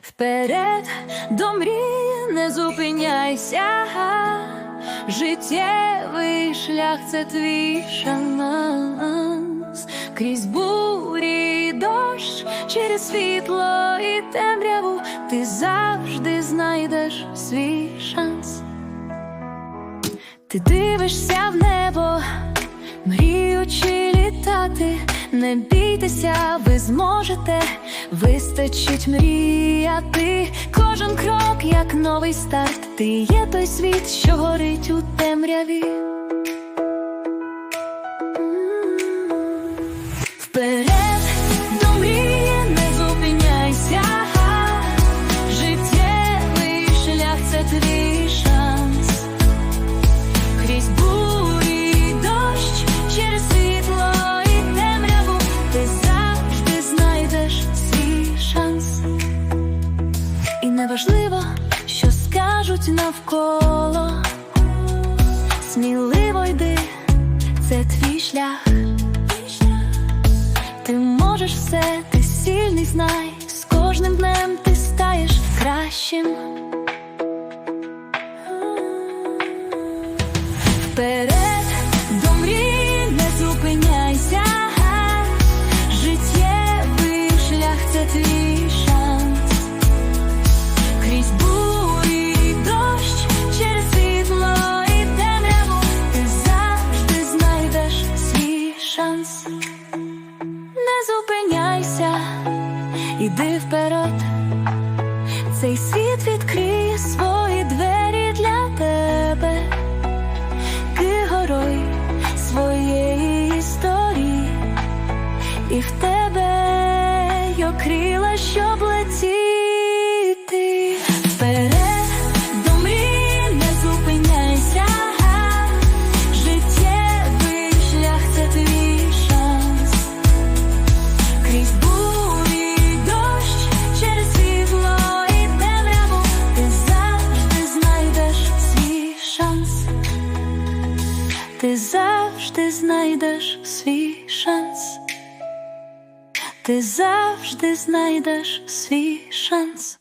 Вперед до мрії не зупиняйся, життєвий шлях це твій шанс, крізь бурі й дощ, через світло і темряву ти завжди знайдеш свій шанс. Ти дивишся в небо, мріючи літати, не бійтеся, ви зможете, вистачить мріяти. Кожен крок, як новий старт, ти є той світ, що горить у темряві. Вперед до мрії не зупиняйся, життєвий шлях це твій неважливо, що скажуть навколо, сміливо йди, це твій шлях. Ти можеш все, ти сильний, знай, з кожним днем ти стаєш кращим. Іди вперед. Цей світ відкриє свої двері для тебе. Ти горой своєї історії, і в тебе є крила, щоб летіти. Ти завжди знайдеш свій шанс. Ти завжди знайдеш свій шанс.